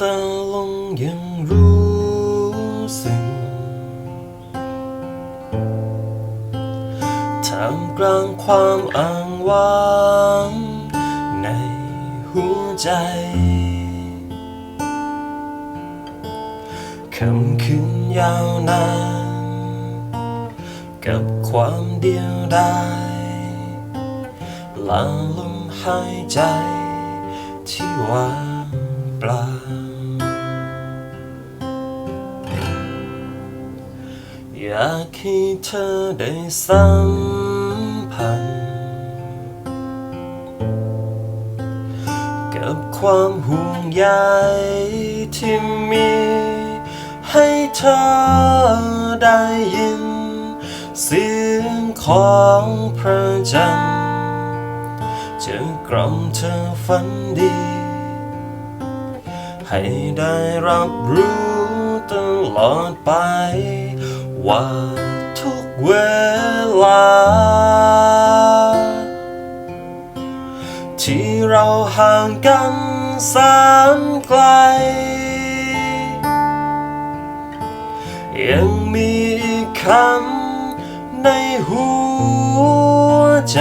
ตาลงยังรู้สึกท่ามกลางความอ้างว้างในหัวใจคำคืนยาวนานกับความเดียวดายลาลมหายใจที่ว่าง ปล่าอยากให้เธอได้สัมผัสกับความห่วงใยที่มี ให้เธอได้ยิน เสียงของพระจันทร์จะกล่อมเธอฝันดี ให้ได้รับรู้ตลอดไป ว่าทุกเวลา ที่เราห่างกันแสนไกล ยังมีอีกคำในหัวใจ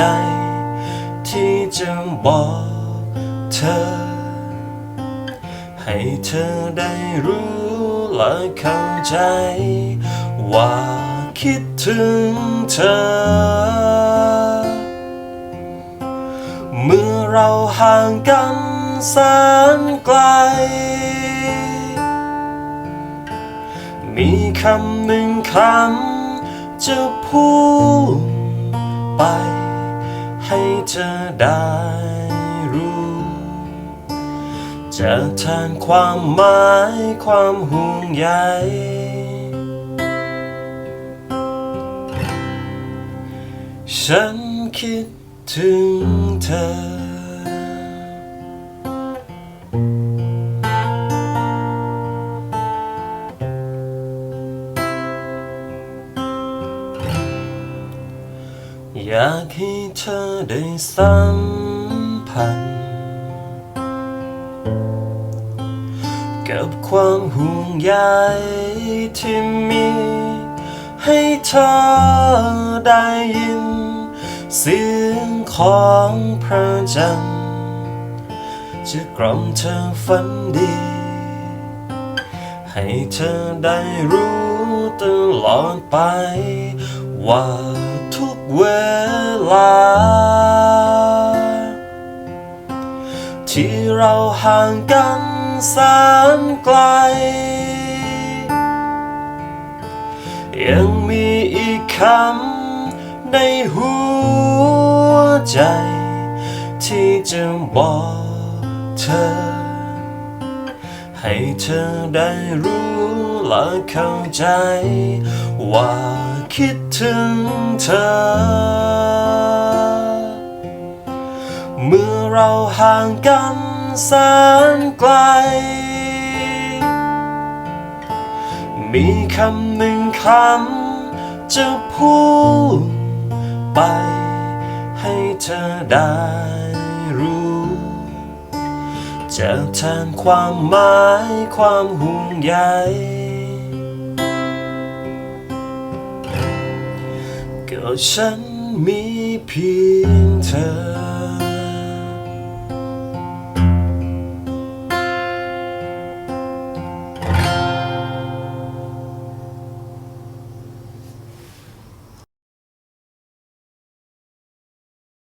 ที่จะบอกเธอ ให้เธอได้รู้และเข้าใจ ว่าคิดถึงเธอ เมื่อเราห่างกันแสนไกล มีคำหนึ่งคำจะพูดไปให้เธอได้ จะแทนความหมายความห่วงใยฉันคิดถึงเธออยากให้เธอได้สัมผัส กับความห่วงใยที่มี ให้เธอได้ยิน เสียงของพระจันทร์จะกล่อมเธอฝันดี ให้เธอได้รู้ตลอดไป ว่าทุกเวลา ที่เราห่างกัน แสนไกล ยังมีอีกคำในหัวใจ ที่จะบอกเธอ ให้เธอได้รู้และเข้าใจ ว่าคิดถึงเธอ เมื่อเราห่างกัน แสนไกล มีคำหนึ่งคำจะพูดไปให้เธอได้รู้ จะแทนความหมายความห่วงใยก็ฉันมีเพียงเธอ